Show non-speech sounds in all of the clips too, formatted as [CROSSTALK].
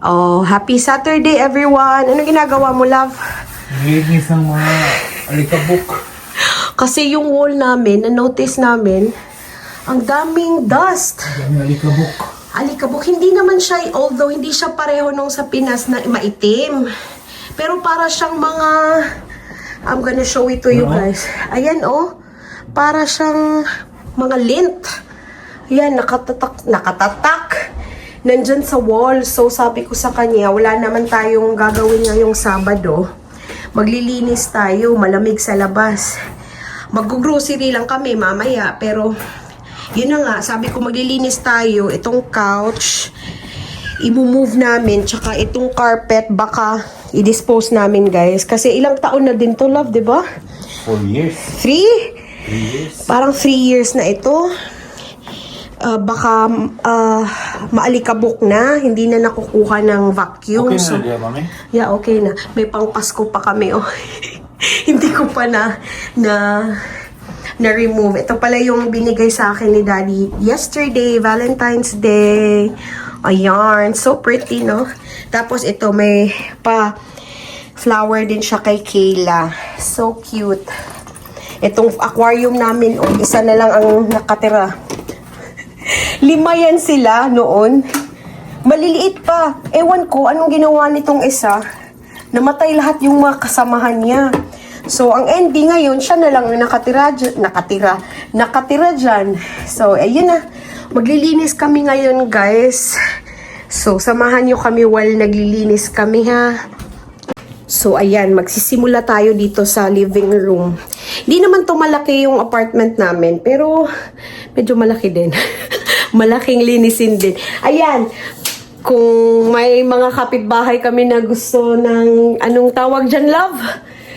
Oh, happy Saturday everyone. Ano ginagawa mo, love? Nilinis ng mga alikabok. Kasi yung wall namin, na-notice namin, ang daming dust. Dami alikabok. Alikabok, hindi naman siya, although hindi siya pareho nung sa Pinas na maitim. Pero para siyang mga, I'm gonna show it to you Ano? guys. Ayan oh, para siyang mga lint. Ayan, nakatatak, nakatatak. Nandyan sa wall. So sabi ko sa kanya, wala naman tayong gagawin ngayong Sabado. Maglilinis tayo, malamig sa labas. Mag-grocery lang kami mamaya, pero yun na nga, sabi ko maglilinis tayo, itong couch, i-move namin, tsaka itong carpet, baka i-dispose namin guys. Kasi ilang taon na din to love, di ba? Four years. Three? Three years. Parang three years na ito. Ah, baka ah, maalikabok na, hindi na nakukuha ng vacuum. Okay So, na mami? Yeah, okay na. May pang Pasko pa kami, oh. [LAUGHS] Hindi ko pa na, na, na-remove. Ito pala yung binigay sa akin ni Daddy yesterday, Valentine's Day. Ayan, so pretty, no? Tapos ito, may pa flower din siya kay Kayla. So cute. Itong aquarium namin, oh, isa na lang ang nakatira. Lima yan sila noon. Maliliit pa. Ewan ko, anong ginawa nitong isa? Namatay lahat yung mga kasamahan niya. So, ang ending ngayon, siya na lang ang nakatira, nakatira, nakatira dyan. So, ayun na. Maglilinis kami ngayon, guys. So, samahan nyo kami while naglilinis kami, ha. So, ayan, magsisimula tayo dito sa living room. Hindi naman to malaki yung apartment namin, pero medyo malaki din. [LAUGHS] Malaking linisin din. Ayan, kung may mga kapitbahay kami na gusto ng, anong tawag dyan, love?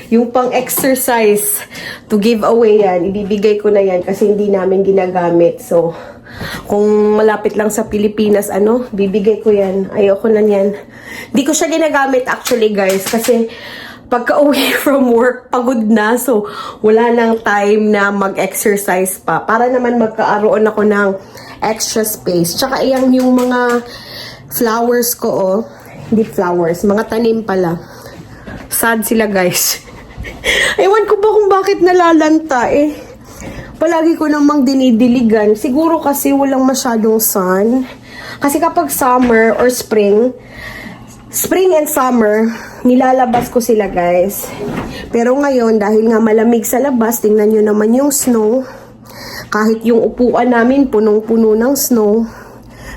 Yung pang-exercise to give away yan. Ibibigay ko na yan kasi hindi namin ginagamit. So, kung malapit lang sa Pilipinas, ano, bibigay ko yan. Ayoko na yan. Hindi ko siya ginagamit actually, guys, kasi pagka uwi [LAUGHS] from work, pagod na. So, wala nang time na mag-exercise pa. Para naman magkaaroon ako ng extra space. Tsaka yan yung mga flowers ko, oh. Hindi flowers, mga tanim pala. Sad sila, guys. [LAUGHS] Ewan ko ba kung bakit nalalanta, eh. Palagi ko namang dinidiligan. Siguro kasi walang masyadong sun. Kasi kapag summer or spring, spring and summer, nilalabas ko sila guys. Pero ngayon, dahil nga malamig sa labas, tingnan nyo naman yung snow. Kahit yung upuan namin, punong-puno ng snow.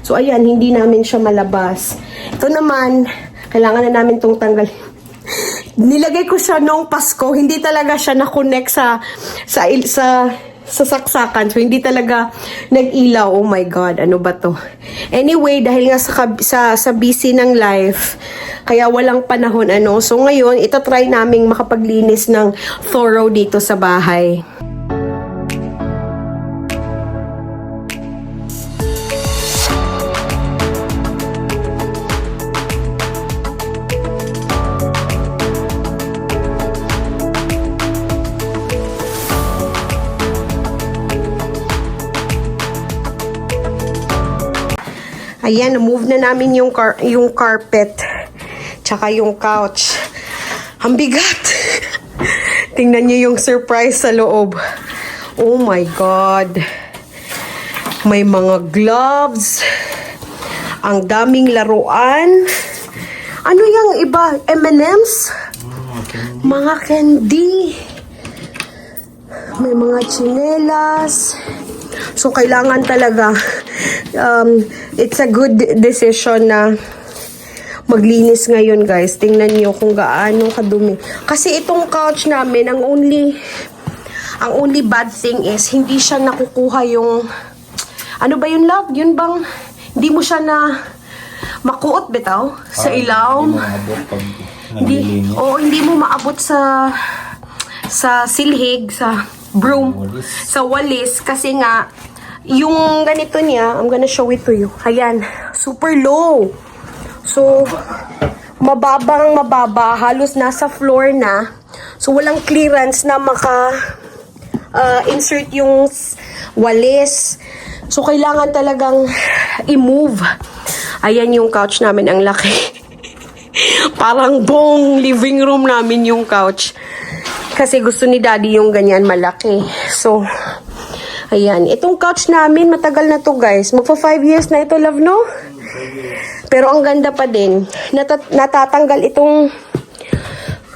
So ayan, hindi namin siya malabas. Ito naman, kailangan na namin tong tanggalin. [LAUGHS] Nilagay ko siya noong Pasko, hindi talaga siya na-connect sa sa sa sa saksakan. So, hindi talaga nag-ilaw. Oh my God, ano ba to? Anyway, dahil nga sa, sa, sa busy ng life, kaya walang panahon, ano. So, ngayon, itatry naming makapaglinis ng thorough dito sa bahay. Ayan, move na namin yung, car- yung carpet. Tsaka yung couch. Ang bigat. [LAUGHS] Tingnan niyo yung surprise sa loob. Oh my God. May mga gloves. Ang daming laruan. Ano yung iba? M&M's? Mga candy. May mga chinelas. So, kailangan talaga, um, it's a good decision na maglinis ngayon, guys. Tingnan nyo kung gaano kadumi. Kasi itong couch namin, ang only, ang only bad thing is, hindi siya nakukuha yung, ano ba yun, love? Yun bang, hindi mo siya na makuot, bitaw? Sa ilaw? Hindi mo maabot pag Hindi, naglilinis. oo, hindi mo maabot sa sa silhig, sa broom, Walis. sa walis kasi nga yung ganito niya, I'm gonna show it to you. Ayan, super low. So, mababang mababa, halos nasa floor na. So, walang clearance na maka uh, insert yung walis. So, kailangan talagang i-move. Ayan yung couch namin, ang laki. [LAUGHS] Parang buong living room namin yung couch. Kasi gusto ni daddy yung ganyan malaki. So, ayan. Itong couch namin, matagal na to guys. Magpa 5 years na ito, love, no? Pero ang ganda pa din. Nata- natatanggal itong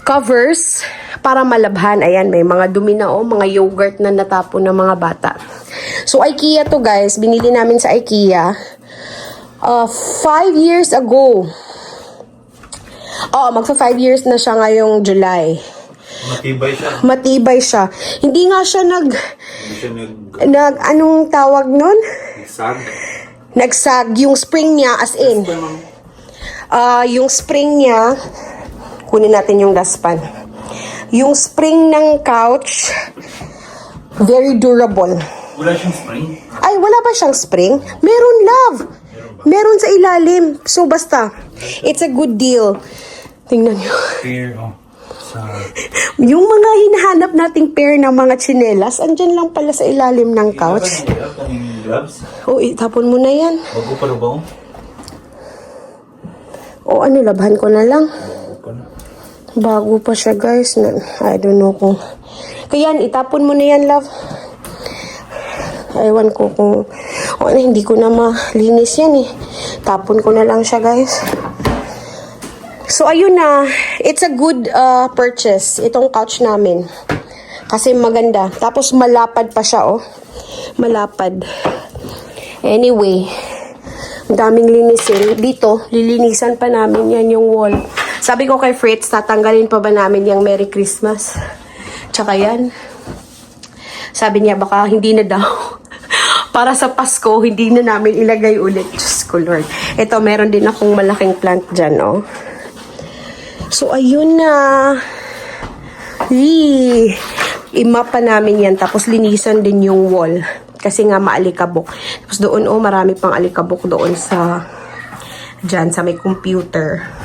covers para malabhan. Ayan, may mga dumi na oh, mga yogurt na natapon ng mga bata. So, IKEA to guys. Binili namin sa IKEA. Uh, five years ago. Oo, magsa five years na siya ngayong July. Matibay siya. Matibay siya. Hindi nga siya nag, Hindi siya nag... nag, anong tawag nun? Sag. Nagsag yung spring niya as in. Ah, yung spring niya, kunin natin yung daspan. Yung spring ng couch, very durable. Wala siyang spring. Ay, wala ba siyang spring? Meron, love. Meron sa ilalim. So, basta. It's a good deal. Tingnan nyo. Fear, oh. Sa... Yung mga hinahanap nating pair ng mga tsinelas, andyan lang pala sa ilalim ng couch. O, itapon mo na yan. Bago pa ba? O, ano, labhan ko na lang. Bago pa na. Bago pa siya, guys. Na, I don't know kung... Kaya itapon mo na yan, love. Ewan ko kung... O, ano, hindi ko na malinis yan eh. Tapon ko na lang siya, guys. So, ayun na. It's a good uh, purchase. Itong couch namin. Kasi maganda. Tapos malapad pa siya, oh. Malapad. Anyway, daming linisin. Dito, lilinisan pa namin yan yung wall. Sabi ko kay Fritz, tatanggalin pa ba namin yung Merry Christmas? Tsaka yan. Sabi niya, baka hindi na daw. [LAUGHS] Para sa Pasko, hindi na namin ilagay ulit. Diyos ko, Lord. Ito, meron din akong malaking plant dyan, oh. So, ayun na. Yee. Imapa namin yan. Tapos, linisan din yung wall. Kasi nga, maalikabok. Tapos, doon, oh, marami pang alikabok doon sa... Dyan, sa may computer.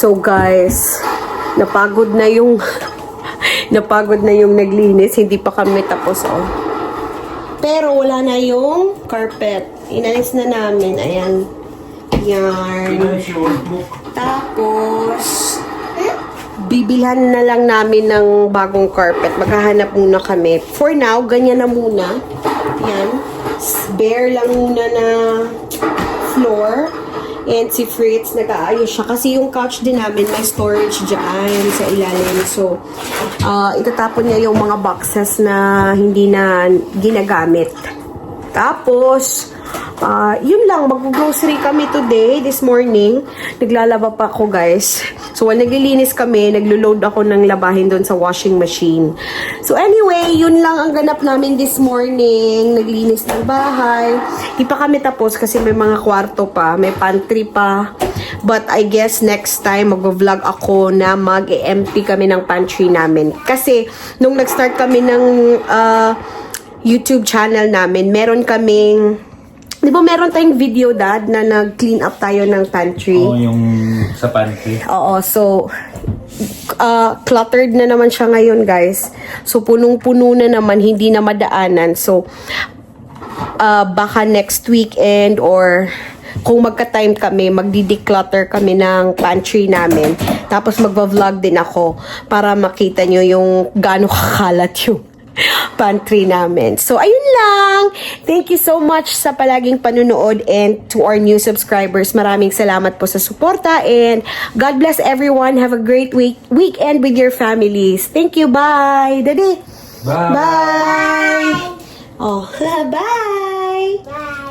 So guys, napagod na yung [LAUGHS] napagod na yung naglinis, hindi pa kami tapos oh. Pero wala na yung carpet. Inalis na namin, ayan. Yarn. Tapos, bibilhan na lang namin ng bagong carpet. Maghahanap muna kami. For now, ganyan na muna. Yan. Bare lang muna na floor. And si Fritz, nag-aayos siya. Kasi yung couch din namin, may storage dyan sa ilalim. So, ah, itatapon niya yung mga boxes na hindi na ginagamit. Tapos, ah, yun lang, mag-grocery kami today, this morning. Naglalaba pa ako, guys. So, while naglilinis kami, naglo-load ako ng labahin doon sa washing machine. So, anyway, yun lang ang ganap namin this morning. Naglinis ng bahay. Di pa kami tapos kasi may mga kwarto pa, may pantry pa. But I guess next time mag-vlog ako na mag-empty kami ng pantry namin. Kasi nung nag-start kami ng ah, YouTube channel namin, meron kaming Di ba meron tayong video, Dad, na nag-clean up tayo ng pantry? Oo, yung sa pantry. Oo, so uh, cluttered na naman siya ngayon, guys. So punong-puno na naman, hindi na madaanan. So uh, baka next weekend or kung magka-time kami, magdi-declutter kami ng pantry namin. Tapos magva-vlog din ako para makita nyo yung gaano kakalat yung pantry namin. So, ayun lang. Thank you so much sa palaging panunood and to our new subscribers. Maraming salamat po sa suporta and God bless everyone. Have a great week weekend with your families. Thank you. Bye. Daddy. Bye! Bye. Oh, [LAUGHS] bye. Bye.